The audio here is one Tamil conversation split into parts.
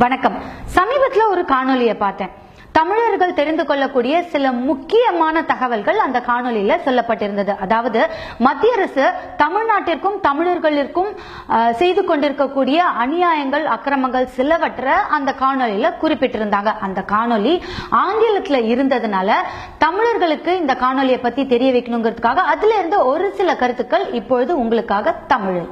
வணக்கம். சமீபத்துல ஒரு காணொலியை பார்த்தேன். தமிழர்கள் தெரிந்து கொள்ளக்கூடிய சில முக்கியமான தகவல்கள் அந்த காணொலியில சொல்லப்பட்டிருந்தது. அதாவது மத்திய அரசு தமிழ்நாட்டிற்கும் தமிழர்களிற்கும் செய்து கொண்டிருக்கக்கூடிய அநியாயங்கள் அக்கிரமங்கள் சிலவற்றை அந்த காணொளியில குறிப்பிட்டிருந்தாங்க. அந்த காணொளி ஆங்கிலத்துல இருந்ததுனால தமிழர்களுக்கு இந்த காணொலியை பத்தி தெரிய வைக்கணுங்கிறதுக்காக அதுல இருந்த ஒரு சில கருத்துக்கள் இப்பொழுது உங்களுக்காக தமிழில்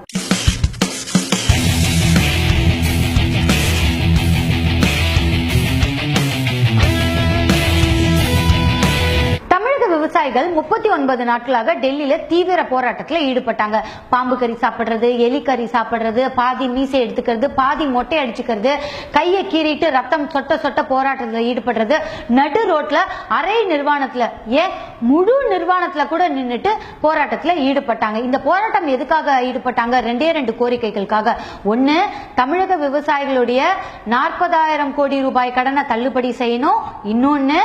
விவசாயிகள் முப்பத்தி ஒன்பது நாட்களாக டெல்லியில தீவிர போராட்டத்துல ஈடுபட்டாங்க. பாம்பு கறி சாப்பிடுறது எலி கறி சாப்பிடுறது பாதி மீசை எடுத்துக்கிறது பாதி மொட்டை அடிச்சுக்கிறது கையை கீறிட்டு ரத்தம் சொட்ட சொட்ட போராட்டத்துல ஈடுபடுறது. நடு ரோட்ல அரை நிர்வாணத்துல ஏன் முழு நிர்வாணத்துல கூட நின்றுட்டு போராட்டத்துல ஈடுபட்டாங்க. இந்த போராட்டம் எதுக்காக ஈடுபட்டாங்க? ரெண்டே ரெண்டு கோரிக்கைகளுக்காக. ஒண்ணு தமிழக விவசாயிகளுடைய நாற்பதாயிரம் கோடி ரூபாய் கடனை தள்ளுபடி செய்யணும். இன்னொன்னு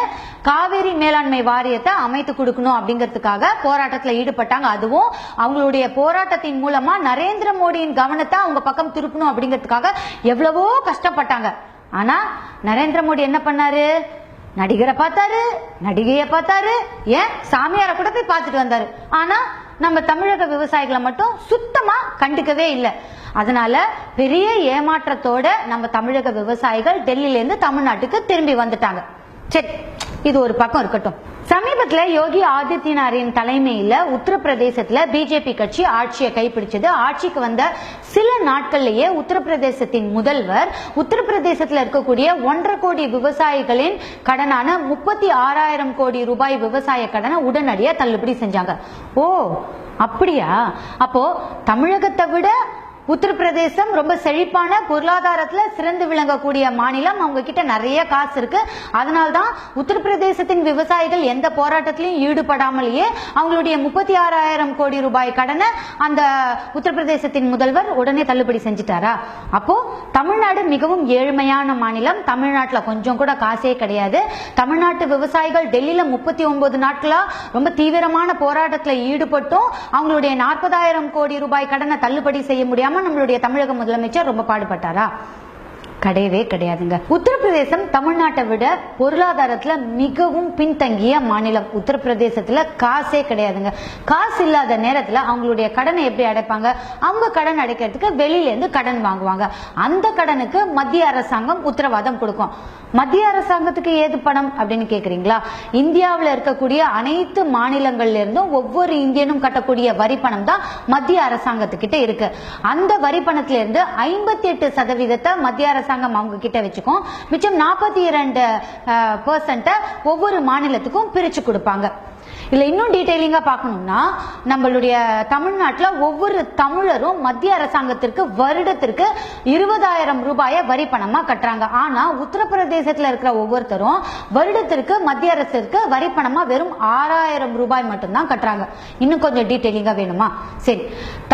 காவிரி மேலாண்மை வாரியத்தை அமைத்து கொடுக்கணும் அப்படிங்கிறதுக்காக போராட்டத்துல ஈடுபட்டாங்க. அதுவும் அவங்களுடைய போராட்டத்தின் மூலமா நரேந்திர மோடியின் கவனத்தை அவங்க பக்கம் திருப்பணும் அப்படிங்கிறதுக்காக எவ்வளவோ கஷ்டப்பட்டாங்க. ஆனா நரேந்திர மோடி என்ன பண்ணாரு? நடிகரை பார்த்தாரு நடிகையை பார்த்தாரு ஏன் சாமியாரை கூட போய் பார்த்துட்டு வந்தாரு. ஆனா நம்ம தமிழக விவசாயிகளை மட்டும் சுத்தமா கண்டுக்கவே இல்லை. அதனால பெரிய ஏமாற்றத்தோட நம்ம தமிழக விவசாயிகள் டெல்லியிலேருந்து தமிழ்நாட்டுக்கு திரும்பி வந்துட்டாங்க. சரி இது ஒரு பக்கம் இருக்கட்டும். சமீபத்தில் யோகி ஆதித்யநாத்தின் தலைமையில் உத்தரப்பிரதேசத்தில் பிஜேபி கட்சி ஆட்சியை கைப்பிடிச்சது. ஆட்சிக்கு வந்த சில நாட்கள்லேயே உத்தரப்பிரதேசத்தின் முதல்வர் உத்தரப்பிரதேசத்தில் இருக்கக்கூடிய ஒன்றரை கோடி விவசாயிகளின் கடனான முப்பத்தி ஆறாயிரம் கோடி ரூபாய் விவசாய கடனை உடனடியாக தள்ளுபடி செஞ்சாங்க. ஓ அப்படியா? அப்போ தமிழகத்தை விட உத்தரப்பிரதேசம் ரொம்ப செழிப்பான பொருளாதாரத்தில் சிறந்து விளங்கக்கூடிய மாநிலம். அவங்க கிட்ட நிறைய காசு இருக்கு. அதனால்தான் உத்தரப்பிரதேசத்தின் விவசாயிகள் எந்த போராட்டத்திலையும் ஈடுபடாமலேயே அவங்களுடைய முப்பத்தி ஆறாயிரம் கோடி ரூபாய் கடனை அந்த உத்தரப்பிரதேசத்தின் முதல்வர் உடனே தள்ளுபடி செஞ்சுட்டாரா? அப்போ தமிழ்நாடு மிகவும் ஏழ்மையான மாநிலம். தமிழ்நாட்டில் கொஞ்சம் கூட காசே கிடையாது. தமிழ்நாட்டு விவசாயிகள் டெல்லியில் முப்பத்தி ஒன்பது நாட்களா ரொம்ப தீவிரமான போராட்டத்தில் ஈடுபட்டும். அவங்களுடைய நாற்பதாயிரம் கோடி ரூபாய் கடனை தள்ளுபடி செய்ய முடியாம நம்மளுடைய தமிழக முதலமைச்சர் ரொம்ப பாடுபட்டாரா? கிடையவே கிடையாதுங்க. உத்தரப்பிரதேசம் தமிழ்நாட்டை விட பொருளாதாரத்துல மிகவும் பின்தங்கிய மாநிலம். உத்தரப்பிரதேசத்துல காசே கிடையாதுங்க. காசு இல்லாத நேரத்துல அவங்களுடைய கடனை எப்படி அடைப்பாங்க? அவங்க கடன் அடைக்கிறதுக்கு வெளியில இருந்து கடன் வாங்குவாங்க. அந்த கடனுக்கு மத்திய அரசாங்கம் உத்தரவாதம் கொடுக்கும். மத்திய அரசாங்கத்துக்கு ஏது பணம் அப்படின்னு கேக்குறீங்களா? இந்தியாவில் இருக்கக்கூடிய அனைத்து மாநிலங்கள்ல இருந்தும் ஒவ்வொரு இந்தியனும் கட்டக்கூடிய வரி பணம் தான் மத்திய அரசாங்கத்துக்கிட்ட இருக்கு. அந்த வரி பணத்துல இருந்து ஐம்பத்தி எட்டு சதவீதத்தை மத்திய அரசாங்கம் அவங்க கிட்ட வச்சுக்கும். மிச்சம் நாற்பத்தி இரண்டு ஒவ்வொரு மாநிலத்துக்கும் பிரித்து கொடுப்பாங்க. இதில் இன்னும் டீட்டெயிலிங்காக பார்க்கணும்னா நம்மளுடைய தமிழ்நாட்டில் ஒவ்வொரு தமிழரும் மத்திய அரசாங்கத்திற்கு வருடத்திற்கு இருபதாயிரம் ரூபாயை வரி பணமாக கட்டுறாங்க. ஆனால் உத்தரப்பிரதேசத்தில் இருக்கிற ஒவ்வொருத்தரும் வருடத்திற்கு மத்திய அரசிற்கு வரி பணமாக வெறும் ஆறாயிரம் ரூபாய் மட்டும்தான் கட்டுறாங்க. இன்னும் கொஞ்சம் டீட்டெயிலிங்காக வேணுமா? சரி.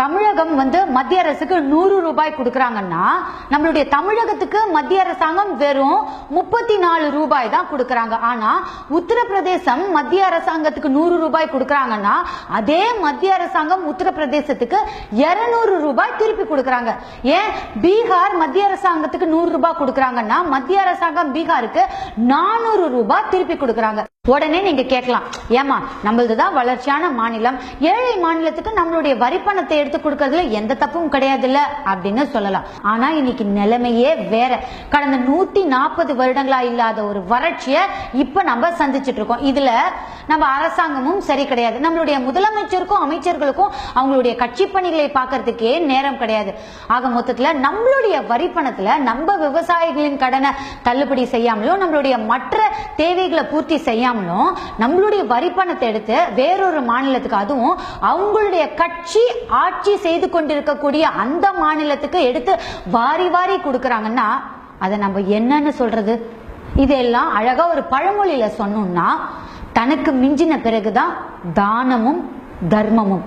தமிழகம் வந்து மத்திய அரசுக்கு நூறு ரூபாய் கொடுக்குறாங்கன்னா நம்மளுடைய தமிழகத்துக்கு மத்திய அரசாங்கம் வெறும் முப்பத்தி நாலு ரூபாய் தான் கொடுக்குறாங்க. ஆனால் உத்தரப்பிரதேசம் மத்திய அரசாங்கத்துக்கு நூறு ரூபாய் கொடுக்கறாங்கன்னா அதே மத்திய அரசாங்கம் உத்தரப்பிரதேசத்துக்கு இருநூறு ரூபாய் திருப்பி கொடுக்கறாங்க. ஏன்? பீகார் மத்திய அரசாங்கத்துக்கு நூறு ரூபாய் கொடுக்கறாங்கன்னா மத்திய அரசாங்கம் பீகாருக்கு நானூறு ரூபாய் திருப்பி கொடுக்கறாங்க. உடனே நீங்க கேட்கலாம். ஏமா நம்மளது தான் வளர்ச்சியான மாநிலம். ஏழை மாநிலத்துக்கு நம்மளுடைய வரி பணத்தை எடுத்து கொடுக்கறதுல எந்த தப்பும் கிடையாது இல்ல அப்படின்னு சொல்லலாம். ஆனா இன்னைக்கு நிலைமையே வேற. கடந்த நூத்தி நாற்பது வருடங்களா இல்லாத ஒரு வறட்சிய இப்ப நம்ம சந்திச்சிட்டு இருக்கோம். இதுல நம்ம அரசாங்கமும் சரி கிடையாது. நம்மளுடைய முதலமைச்சருக்கும் அமைச்சர்களுக்கும் அவங்களுடைய கட்சி பணிகளை பார்க்கறதுக்கே நேரம் கிடையாது. ஆக மொத்தத்துல நம்மளுடைய வரி பணத்துல நம்ம விவசாயிகளின் கடனை தள்ளுபடி செய்யாமலும் நம்மளுடைய மற்ற தேவைகளை பூர்த்தி செய்யாமலும் நம்மளுடைய வரி பணத்தை எடுத்து வேறொரு மாநிலத்துக்கு அதுவும் அவங்களுடைய கட்சி ஆட்சி செய்து கொண்டிருக்கக்கூடிய அந்த மாநிலத்துக்கு எடுத்து வாரி வாரி கொடுக்கறாங்கன்னா அதை நம்ம என்னன்னு சொல்றது? இதெல்லாம் அழகா ஒரு பழமொழியில சொன்னோம்னா தனக்கு மிஞ்சின பிறகுதான் தானமும் தர்மமும்.